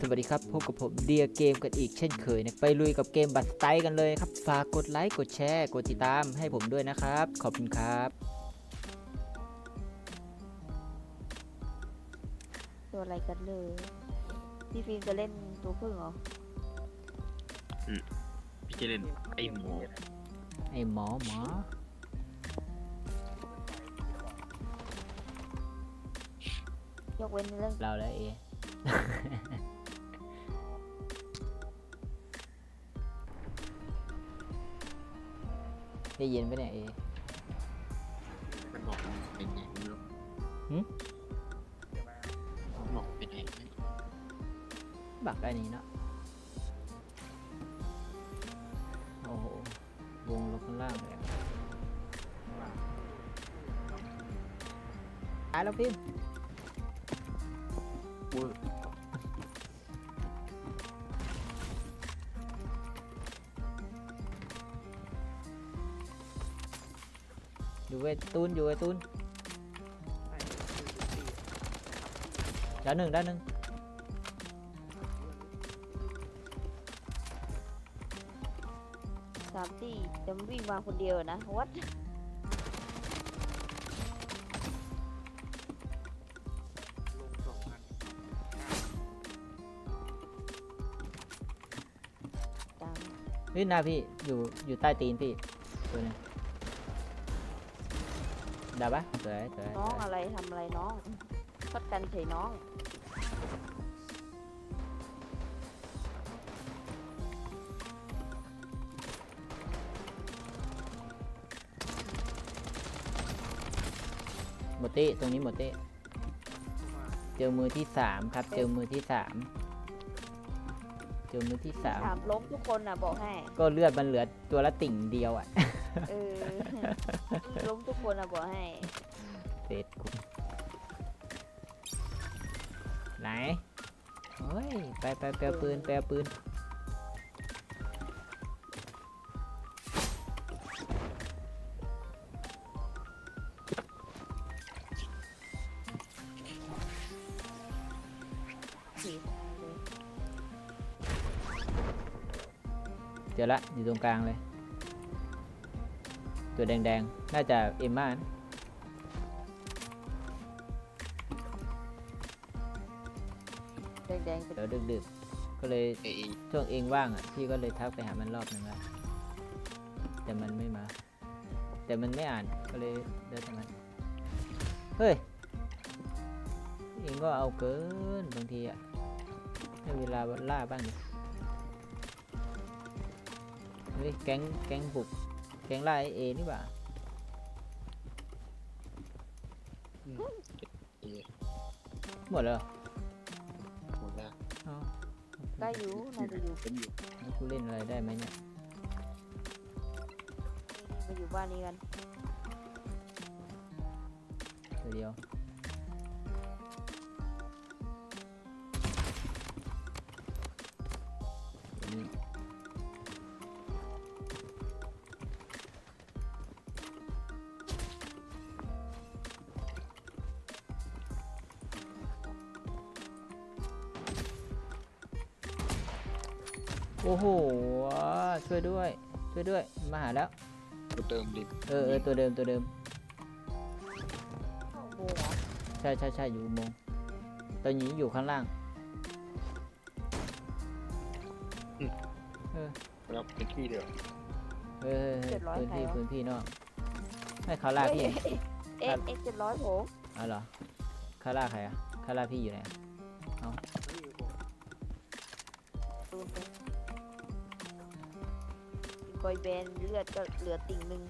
สวัสดีครับ พบกับผมเดียเกมกันอีกเช่นเคยนะไปลุยกับเกมบัตสไตล์กันเลยครับ ฝากกดไลค์กดแชร์ กดติดตามให้ผมด้วยนะครับ ขอบคุณครับตัวอะไรกันเลยพี่ฟิล์มจะเล่นตัวพึ่งเหรอพี่จะเล่นไอ้หมูไอ้หมอหมอยกเว้นเรื่องเราแล้วเอ ได้ยินไหมเนี่ยเอมันบอกมันเป็นไงไม่รู้หึมันบอกเป็นไงไม่บักอันนี้เนาะโอ้โหวงลงข้างล่างเลยอะตายแล้วพิมพ์พู อยู่ไอ้ตูนอยู่ไอ้ตูนด้านหนึ่งด้านหนึ่งสามตีจะวิ่งมาคนเดียวนะวัดตาม เฮ้ยหน้าพี่อยู่อยู่ใต้ตีนพี่ตัวหนึง ได้ปะสวยสวยน้องสวยอะไรทำอะไรน้องพัดกันใส่น้อง หมดเต้ตรงนี้หมดเต้เจอมือที่สามครับ เจอมือที่สามเจอมือที่สามถามล้มทุกคนน่ะบอกให้ ก็เลือดมันเหลือตัวละติ่งเดียวอะ เออล้มทุกคนน่ะบอกให้เฟซกูไหนเฮ้ย ไปไปแปลปืนแปลปืน สีเลยเจอละ อยู่ตรงกลางเลย ตัวแดงๆ น่าจะเอ็มม่านะแดงๆเป็นเดี๋ยวดึกๆ ก็เลยไอ้ช่วงเองว่างอะ พี่ก็เลยทักไปหามันรอบหนึ่งแล้วแต่มันไม่มา แต่มันไม่อ่าน ก็เลยเดินทางนั้นเฮ้ย เองก็เอาเกินบางทีอะ ให้เวลาล่าบ้างดิเฮ้ยแก๊งแก๊งบุก แก๊งล่าไอเอนี่หว่าไอ้หมดแล้วเหรอหมดแล้วเอ้าได้อยู่น่าจะอยู่เป็นอยู่แล้วกูเล่นอะไรได้ไหมเนี่ยมาอยู่บ้านนี้กันตัวเดียวตัว โอ้โห ช่วยด้วย ช่วยด้วย มาหาแล้วกูเติมดิเออเออตัวเดิมตัวเดิมเข้าโบเหรอใช่ใช่ใช่อยู่อุโมงค์ตอนนี้อยู่ข้างล่างเออแล้วเป็นที่เดียวเออพื้นที่พื้นที่นอกให้เขาล่าพี่เอ้ยเอ็กเอ็กเจ็ดร้อยผมอ๋อเหรอเขาล่าใครอะเขาล่าพี่อยู่ไหนอะ บอยแบนด์เลือดก็เหลือติ่งหนึ่ง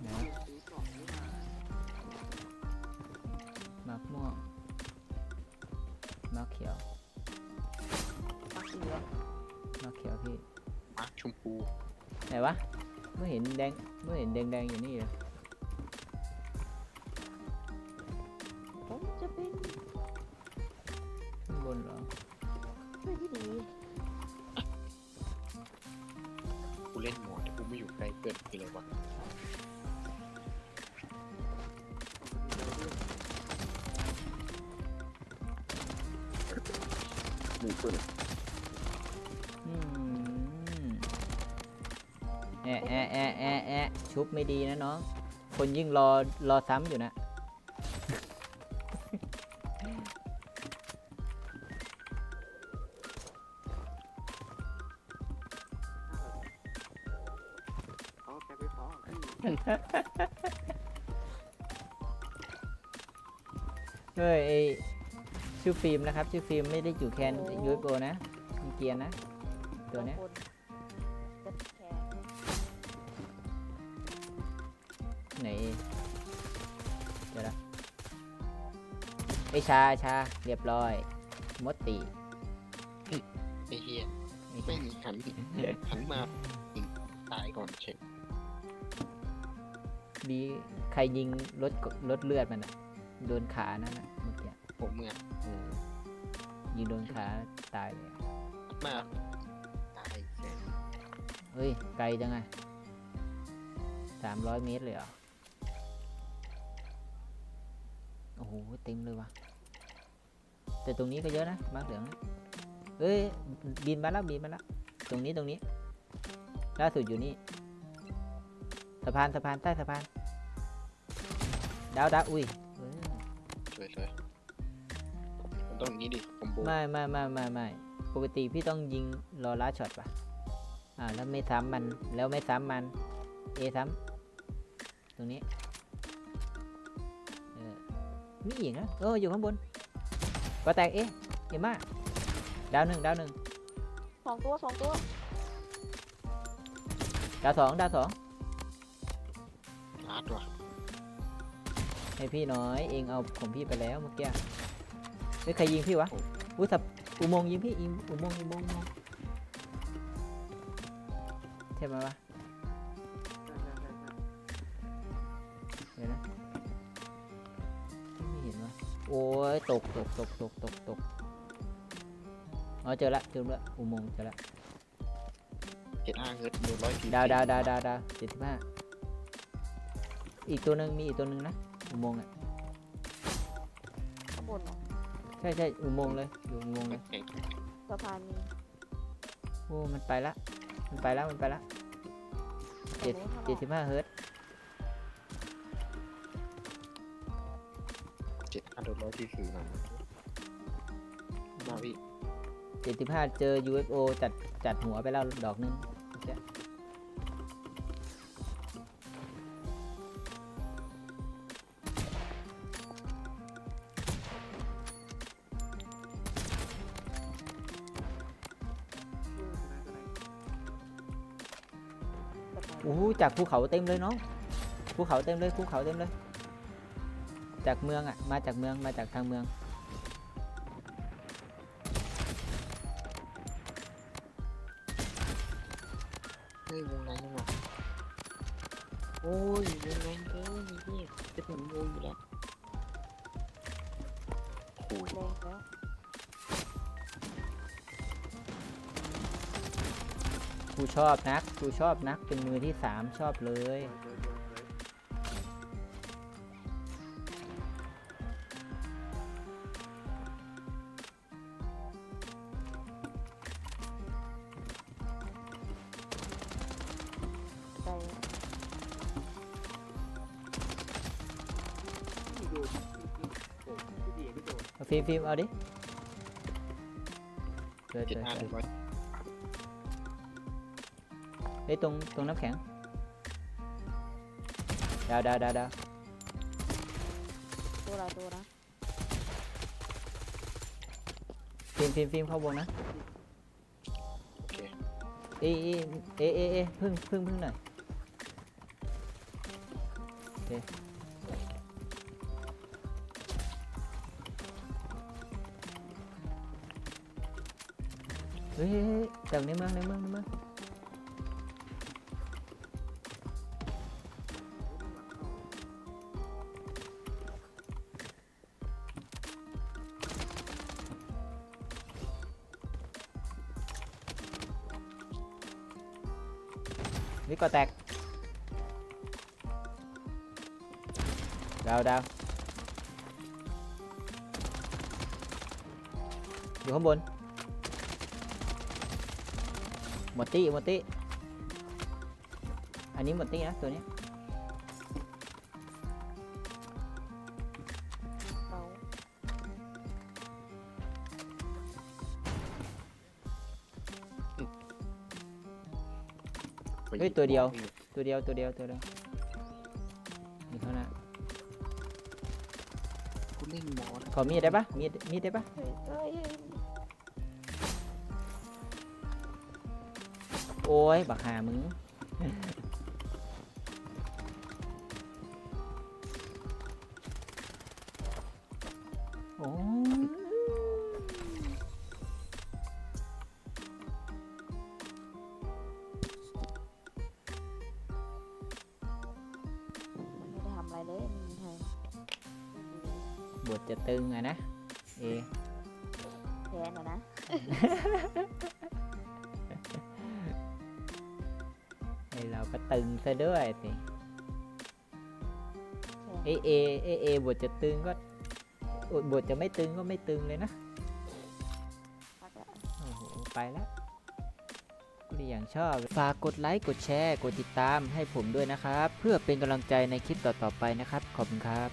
ไหนวะมาร์กม่วงมาร์กเขียวมักเหลือมาร์กเขียวพี่มาร์คชมพูไหนวะเมื่อเห็นแดงเมื่อเห็นแดงแดงๆอยู่นี่เลยผมจะเป็นข้างบนเหรอเพื่อนที่ดี ไม่อยู่ใกล้เกินคืออะไรวะมีปืนอืมแอะแอะแอะแอะแอะชุบไม่ดีนะน้อง คนยิ่งรอรอซ้ำอยู่นะ อ๋อแกไปฟ้องเฮ้ยไอชื่อฟิล์มนะครับ ชื่อฟิล์มไม่ได้อยู่แคนยูเอฟโอนะมีเกียร์นะ ตัวเนี้ยบางคนจะแข่งไหนเดี๋ยวนะไอชาชาเรียบร้อย มดตีไอ้เฮียไม่มีหันหันมาตายก่อนเช็ค บีใครยิงลดลดเลือดมันอะโดนขานั่นอะเมื่อกี้ผมเมื่อเออยิงโดนขาตายเลยมาตายแค่เฮ้ยไกลจังไงสามร้อยเมตรเลยเหรอโอ้โหเต็มเลยวะแต่ตรงนี้ก็เยอะนะมาเหลืองนะเอ้ยบินมาแล้วบินมาแล้วตรงนี้ตรงนี้ล่าสุดอยู่นี่ สะพานสะพานใต้สะพานดาวดาวอุ้ยเออสวยสวยมันต้องอย่างนี้ดิคอมโบไม่ไม่ไม่ไม่ไม่ปกติพี่ต้องยิงรอลัดช็อตป่ะอ่าแล้วไม่ซ้ำมันแล้วไม่ซ้ำมันเอซ้ำตรงนี้เออมีอีกนะเอออยู่ข้างบนก็แตกเอ๊ะเอ็มมาดาวหนึ่งดาวหนึ่งสองตัวสองตัวดาวสองดาวสอง ลาดว่ะให้พี่น้อยเองเอาของพี่ไปแล้วเมื่อกี้เฮ้ยใครยิงพี่วะอุ้ยสับอุโมงค์ยิงพี่อิงอุโมงค์อุโมงค์อุโมงค์ใช่ไหมวะเดี๋ยวนะไม่เห็นวะโอ้ยตกตกตกตกตกตกอ๋อเจอละเจอละอุโมงค์เจอละเจ็ดห้าเฮิร์ตโดนร้อยสี่ดาวดาวดาวดาวดาวเจ็ดสิบห้า อีกตัวหนึ่งมีอีกตัวหนึ่งนะอุโมงค์อะข้างบนเหรอใช่ใช่อุโมงค์เลยอยู่อุโมงค์เลยแข่งสะพานมีโอ้มันไปละมันไปละมันไปละตรงนู้นข้างนเจ็ดอกสิบห้าเฮิร์ตซ์เจ็ดห้าโดนร้อยสี่สี่มามาพี่เจ็ดสิบห้าเจอ UFO จัดจัดหัวไปแล้วดอกหนึง โอเคสะพานโอ้โหจากภูเขาเต็มเลยน้องภูเขาเต็มเลยภูเขาเต็มเลย จากเมืองอะมาจากเมืองมาจากทางเมืองเฮ้ยวงในนี่หว่าโอ้ยวงในเกินนี่จะถึงวงอยู่แล้วโอ้ย กูชอบนัก กูชอบนักเป็นมือที่สามชอบเลย ฟิล์มฟิล์มเอาดิเจ็ดห้าเจโดอนร้อย ฮ้ยตรงตรงน้ำแข็ง ดาวดาวดาวดาวตัวละตัวนะฟิล์มฟิล์มฟิล์มเข้าวงนะโอเคเอเอเอเอเอพึ่งพึ่งพึ่งหน่อยโอเคเฮ้ยเฮ้ยเฮ้ยจากในเมืองในเมืองในเมือง biết coi tạc. Đâu đâu Vô không buồn. Một tí, một tí. Anh à, ní một tí á, tôi nhé. ฮ้ยตัวเดียว ตัวเดียวตัวเดียวตัวเดียวนี่เท่านั้นกูเล่นหมอนะขอมีดได้ปะมีดมีดได้ปะเฮ้ยเฮ้ยเฮ้ยโอ้ยบักหามึงโอ้ จะตึงอะนะ เอแทนอะนะ ไอเราก็ตึงซะด้วยสิแทนเอเอเอเอบทจะตึงก็โอ้ยบทจะไม่ตึงก็ไม่ตึงเลยนะพักละโอ้โหไปแล้วกูดีอย่างชอบ ฝากกดไลค์กดแชร์ กดติดตามให้ผมด้วยนะครับ เพื่อเป็นกำลังใจในคลิปต่อๆไปนะครับ ขอบคุณครับ